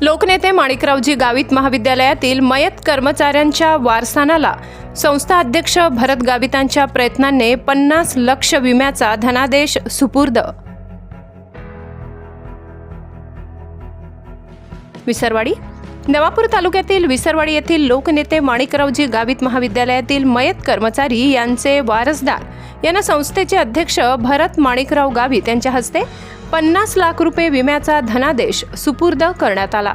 लोकनेते माणिकरावजी गावित महाविद्यालयातील मयत कर्मचाऱ्यांच्या वारसानाला संस्था अध्यक्ष भरत गावितांच्या प्रयत्नांनी पन्नास लक्ष विम्याचा धनादेश सुपूर्द. विसरवाडी. नवापूर तालुक्यातील विसरवाडी येथील लोकनेते माणिकरावजी गावित महाविद्यालयातील मयत कर्मचारी यांचे वारसदार. यांना संस्थेचे अध्यक्ष भरत माणिकराव गावित यांच्या हस्ते पन्नास लाख रुपये विम्याचा धनादेश सुपूर्द करण्यात आला.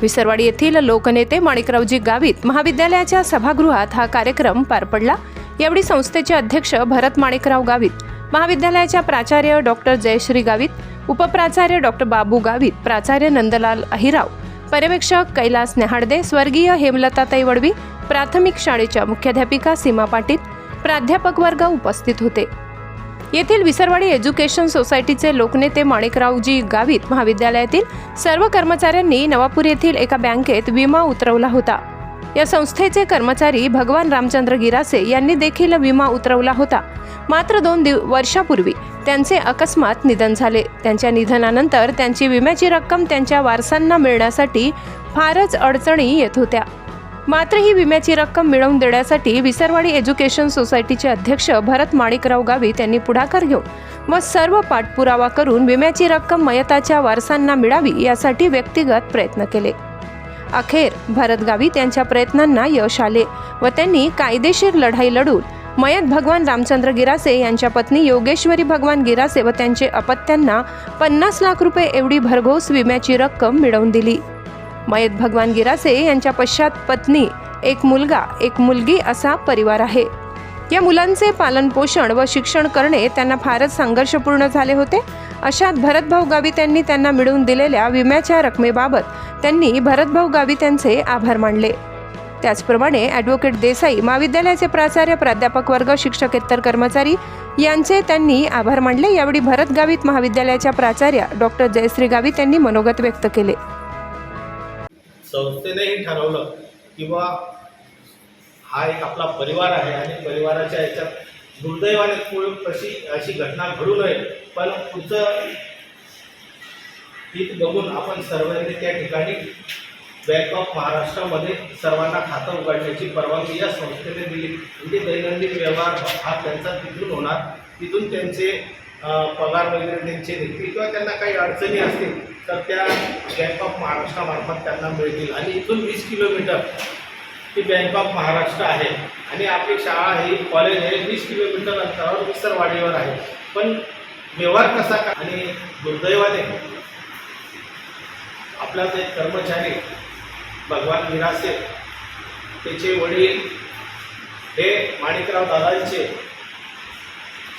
विसरवाडी येथील लोकनेते माणिकरावजी गावित महाविद्यालयाच्या सभागृहात हा कार्यक्रम पार पडला. यावेळी संस्थेचे अध्यक्ष भरत माणिकराव गावित महाविद्यालयाच्या प्राचार्य डॉक्टर जयश्री गावित उपप्राचार्य डॉक्टर बाबू गावित प्राचार्य नंदलाल अहिराव पर्यवेक्षक कैलास नेहाडदे स्वर्गीय हेमलताताई वडवी प्राथमिक शाळेच्या मुख्याध्यापिका सीमा पाटील प्राध्यापक वर्ग उपस्थित होते. येथील विसरवाडी एज्युकेशन सोसायटीचे लोकनेते माणिकरावजी गावित महाविद्यालयातील सर्व कर्मचाऱ्यांनी नवापूर येथील एका बँकेत विमा उतरवला होता. या संस्थेचे कर्मचारी भगवान रामचंद्र गिरासे यांनी देखील विमा उतरवला होता. मात्र दोन दिव वर्षापूर्वी त्यांचे अकस्मात निधन झाले. त्यांच्या निधनानंतर त्यांची विम्याची रक्कम त्यांच्या वारसांना मिळण्यासाठी फारच अडचणी येत होत्या. मात्र ही विम्याची रक्कम मिळवून देण्यासाठी विसरवाडी एज्युकेशन सोसायटीचे अध्यक्ष भरत माणिकराव गावित यांनी पुढाकार घेऊन व सर्व पाठपुरावा करून विम्याची रक्कम मयताच्या वारसांना मिळावी यासाठी व्यक्तिगत प्रयत्न केले. अखेर भरत गावित यांच्या प्रयत्नांना यश आले व त्यांनी कायदेशीर लढाई लढून मयत भगवान रामचंद्र गिरासे यांच्या पत्नी योगेश्वरी भगवान गिरासे व त्यांचे अपत्यांना पन्नास लाख रुपये एवढी भरघोस विम्याची रक्कम मिळवून दिली. मयत भगवान गिरासे यांच्या पश्चात पत्नी एक मुलगा एक मुलगी असा परिवार आहे. या मुलांचे पालनपोषण व शिक्षण करणे त्यांना फारच संघर्षपूर्ण झाले होते. अशात भरतभाऊ गावित यांनी त्यांना मिळवून दिलेल्या विम्याच्या रकमेबाबत त्यांनी भरतभाऊ गावित यांचे आभार मानले. त्याचप्रमाणे ॲडव्होकेट देसाई महाविद्यालयाचे प्राचार्य प्राध्यापक वर्ग शिक्षकेतर कर्मचारी यांचे त्यांनी आभार मानले. यावेळी भरत गावित महाविद्यालयाच्या प्राचार्य डॉक्टर जयश्री गावित यांनी मनोगत व्यक्त केले. संस्थेनेही ठरवलं किंवा हा एक आपला परिवार आहे आणि परिवाराच्या याच्यात दुर्दैवाने पुढे कशी अशी घटना घडू नये पण पुढचं हित बघून आपण सर्वांनी त्या ठिकाणी बँक ऑफ महाराष्ट्रामध्ये सर्वांना खातं उघडण्याची परवानगी या संस्थेने दिली. म्हणजे दैनंदिन व्यवहार हा त्यांचा तिथून होणार. तिथून त्यांचे पगार वगैरे त्यांचे निघतील किंवा त्यांना काही अडचणी असतील तर त्या बँक ऑफ महाराष्ट्रामार्फत त्यांना मिळतील. आणि इथून वीस किलोमीटर ही बँक ऑफ महाराष्ट्र आहे. आणि आपली शाळा ही कॉलेज हे वीस किलोमीटर अंतरावर विसरवाडीवर आहे. पण व्यवहार कसा का? आणि दुर्दैवाने आपलाच एक कर्मचारी भगवान विरासे त्याचे वडील हे माणिकराव दादांचे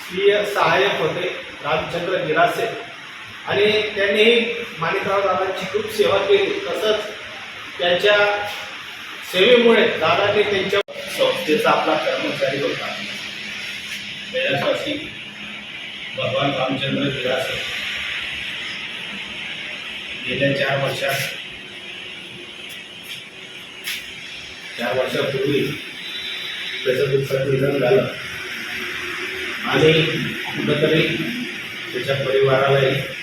स्वीय सहाय्यक होते. रामचंद्र गिरासे आणि त्यांनी माणिकराव दादांची खूप सेवा केली. तसंच त्यांच्या सेवेमुळे दादांनी त्यांच्या संस्थेचा आपला कर्मचारी होता. कैलासवासी भगवान रामचंद्र गिरासे गेल्या चार वर्षात चार वर्षापूर्वी त्याचं दुःखात निधन झालं. आणि कुठंतरी त्याच्या परिवारालाही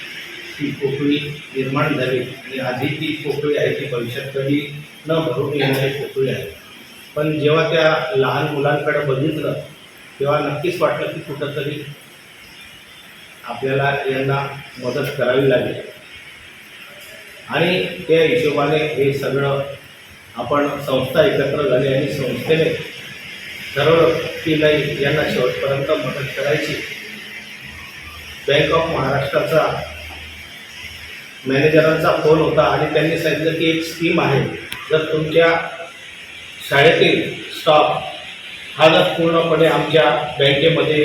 ती पोकळी निर्माण झाली आणि आधी ती पोकळी आहे ती भविष्यात कधी न भरून येणारी पोकळी आहे. पण जेव्हा त्या लहान मुलांकडे बघितलं तेव्हा नक्कीच वाटलं की कुठंतरी आपल्याला यांना मदत करावी लागेल. आणि त्या हिशोबाने हे सगळं आपण संस्था एकत्र झाली आणि संस्थेने ठरवलं की नाही यांना शेवटपर्यंत मदत करायची. बँक ऑफ महाराष्ट्राचा मॅनेजरांचा फोन होता आणि त्यांनी सांगितलं की एक स्कीम आहे. जर तुमच्या शाळेतील स्टॉफ हा जर पूर्णपणे आमच्या बँकेमध्ये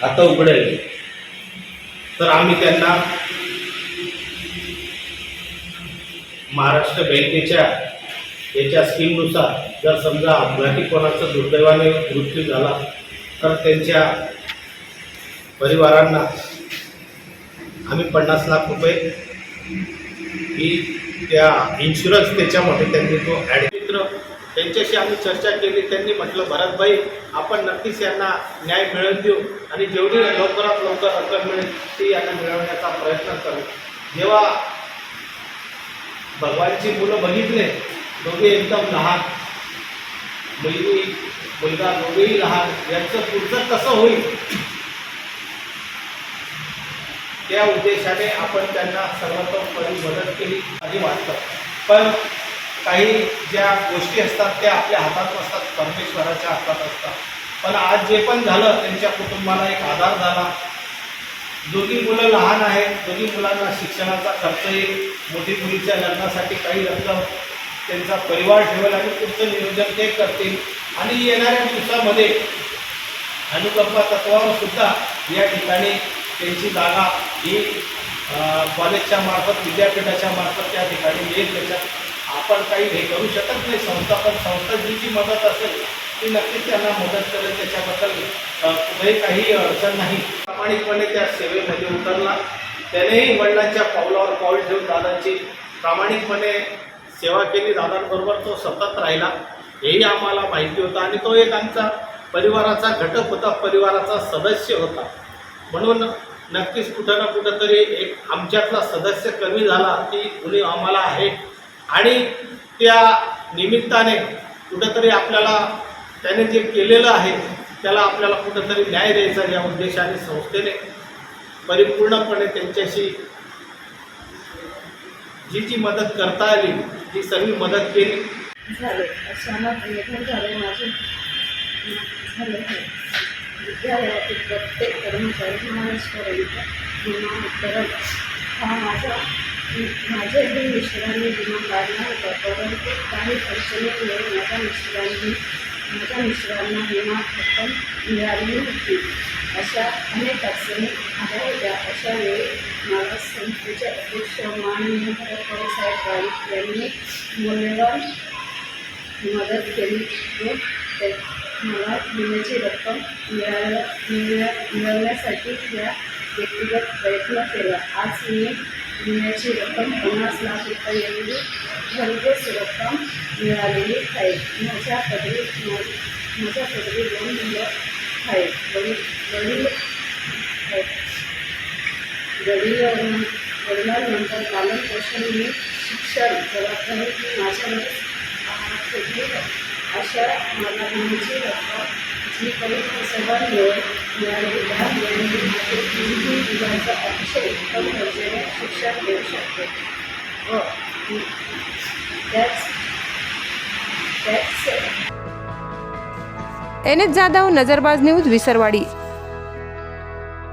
खातं उघडेल तर आम्ही त्यांना महाराष्ट्र बँकेच्या याच्या स्कीमनुसार जर समजा अपघाती कोणाचा दुर्दैवाने मृत्यू झाला तर त्यांच्या परिवारांना आम्ही पन्नास लाख रुपये की त्या इन्शुरन्स त्याच्यामध्ये त्यांनी तो ॲड मित्र त्यांच्याशी आम्ही चर्चा केली त्यांनी म्हटलं भरतभाई आपण नक्कीच यांना न्याय मिळवून देऊ आणि जेवढी लवकरात लवकर रक्कम मिळेल ती यांना मिळवण्याचा प्रयत्न करू. जेव्हा भगवानची मुलं बघितले दोघे एकदम लहान. मुलगी मुलगा दोघेही लहान. यांचं पुढचं कसं होईल? त्या उद्देशाने आपण त्यांना सर्वतोपरी मदत केली असे वाटतं. पण काही ज्या गोष्टी असतात त्या आपल्या हातात नसतात परमेश्वराच्या हातात असतात. पण आज जे पण झालं त्यांच्या कुटुंबाला एक आधार झाला. दोन्ही मुलं लहान आहेत दोन्ही मुलांना शिक्षणाचा खर्च येईल मोठी मुलीच्या लग्नासाठी काही रक्कम त्यांचा परिवार ठेवेल आणि पुढचं नियोजन ते करतील. आणि येणाऱ्या दिवसामध्ये अनुकंपा तत्वावर सुद्धा या ठिकाणी त्यांची जागा ही कॉलेजच्या मार्फत विद्यापीठाच्या मार्फत त्या ठिकाणी येईल त्याच्यात आपण काही हे करू शकत नाही. संस्था पण संस्था जी जी मदत असेल ती नक्कीच त्यांना मदत करेल. त्याच्याबद्दल कुठेही काही अडचण नाही. प्रामाणिकपणे त्या सेवेमध्ये उतरला. त्यानेही वडिलांच्या पावलावर पाऊल ठेवून दादांची प्रामाणिकपणे सेवा केली. दादांबरोबर तो सतत राहिला. हेही आम्हाला माहिती होतं. आणि तो एक आमचा परिवाराचा घटक होता. परिवाराचा सदस्य होता. म्हणून नक्कीच कुठं ना कुठं तरी एक आमच्यातला सदस्य कमी झाला ती कुणी आम्हाला आहे. आणि त्या निमित्ताने कुठंतरी आपल्याला त्याने जे केलेलं आहे त्याला आपल्याला कुठंतरी न्याय द्यायचा या उद्देशाने संस्थेने. परिपूर्णपणे त्यांच्याशी जी जी मदत करता आली ती सगळी मदत केली. झाले. झाले. माझे झाले. विद्यालयातील प्रत्येक कर्मचारी महाराष्ट्रापर्यंत विमा करत हा माझा माझे हे मिश्रांनी विमा काढला होता. परंतु काही अडचणीमुळे माझ्या मिश्रांनी माझ्या मिश्रांना विमा रक्कम मिळाली होती अशा अनेक अडचणी आल्या होत्या. अशा वेळी मला संस्थेचे अध्यक्ष माननीय भरत साहेब गावित यांनी मूल्यवान मदत केली व मला विम्याची रक्कम मिळाल्या मिळण्या मिळवण्यासाठी या व्यक्तिगत प्रयत्न केला. आज मी विम्याची रक्कम पन्नास लाख रुपये एवढी भरघोस रक्कम मिळालेली आहे. माझ्या पदरी माझ्या पदरी दोन मुलं आहेत. वडील वडील वडील वडिलांनंतर पालन पोषण मी शिक्षण जबाबदारी ही माझ्यावर ठेवली अशा मला विम्याची रक्कम जी काही सर्वांमुळे मिळालेली आहे यामुळे माझे मुलांचं अतिशय उत्तम दर्जाने शिक्षण देऊ शकते. व त्याच त्याच N H Jadhav Nazarbaz news Visarwadi.